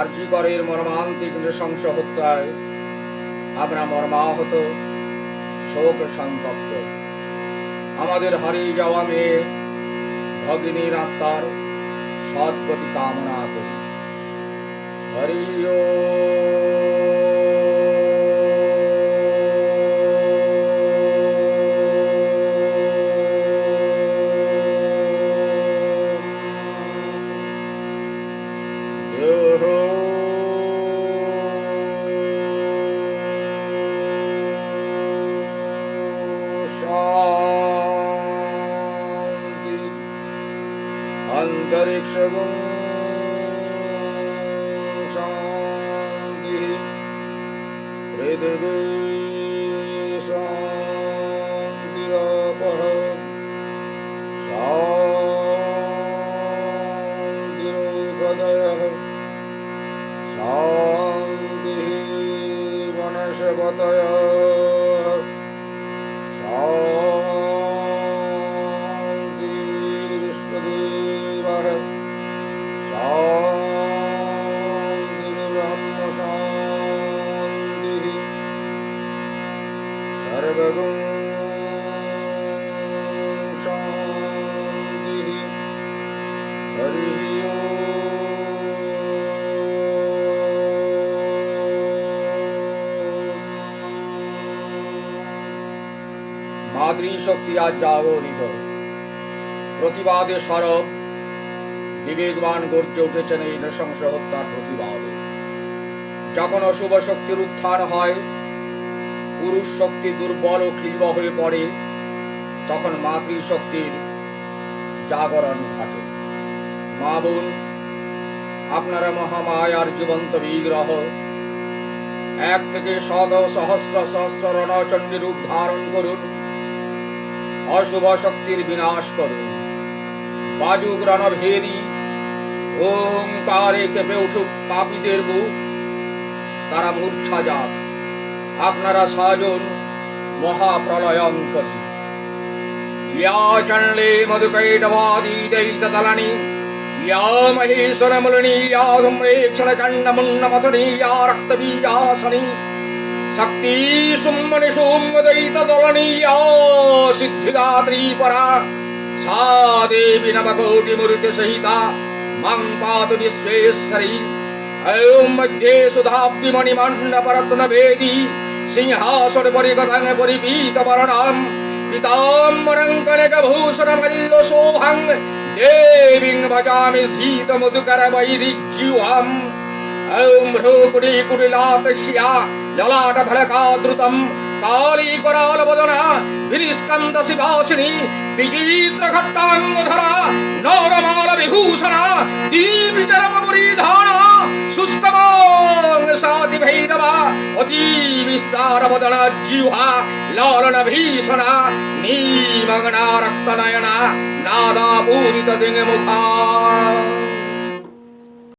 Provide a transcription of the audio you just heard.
আর্যিকরের মর্মান্তিক নৃশংস হত্যায় আমরা মর্মাহত শোক সন্তপ্ত আমাদের হারিয়ে যাওয়া মেয়ে, ভগিনীর আত্মার প্রতি কামনা করি। হরি অন্তরিক্ষ শান্তি পৃথিবী শান্তি অপর শান্তিরোপদয় শান্তি বনস্পতয় বিশ্বদেব শান্তি ব্রহ্ম শান্তি সর্বগুণ শান্তি হরি মাতৃশক্তি আজ জাগরিত প্রতিবাদে সরব বিবেকবান গর্জে উঠেছেন এই নৃশংস হত্যার প্রতিবাদে। যখন অশুভ শক্তির উত্থান হয়, পুরুষ শক্তি দুর্বল ও ক্লীব হয়ে পড়ে, তখন মাতৃশক্তির জাগরণ ঘটে। মা বোন, আপনারা মহামায়ার জীবন্ত বিগ্রহ, এক থেকে শত সহস্র সহস্র রণচণ্ডী রূপ ধারণ করুন। অশুভ শক্তির বিনাশ করুন। বাজুক রণভেরী ওমকারে কেঁপে উঠুক পাপীদের বুক। তারা মূর্ছা যাক। আপনারা সজন মহাপ্রলয়ঙ্করী ইয়া চণ্ডে মধুকৈটবাদীতলানি ইয়া মহেশ্বরমূলিনী ইয়া ধূম্রেক্ষণ চণ্ডমুন্নমথনী ইয়া রক্তবীয়াসনী শক্তি সুম্মনি সুম্মদৈতদলনী ইয়া সিদ্ধিদাত্রী পরা। सा देवी नवकोटिमूर्तिसहिता मां पातु विश्वेश्वरी ॐ मध्ये सुधाब्दिमणिमण्डपरत्नवेदी सिंहासन परिगतङ् परिपीतवर्णाम् पीताम्बरङ्कनकभूषणमल्लशोभं देवीं भजामि धीतमुदुकरवैरिज्युहम् ॐ भ्रूकुटीकुटिलातस्या কালী করাল বদনা, বিনিষ্কান্ত শিভাসিনী বিচিত্র ঘট্টাঙ্গ ধরা নরমাল বিভূষণা, দীপ চরম পরিধানা শুষ্কমং সাতি ভৈরবা অতি বিস্তার বদনা ভীষণা রক্তনয়না, নাদা পূরিত দিঙ্গে মুখা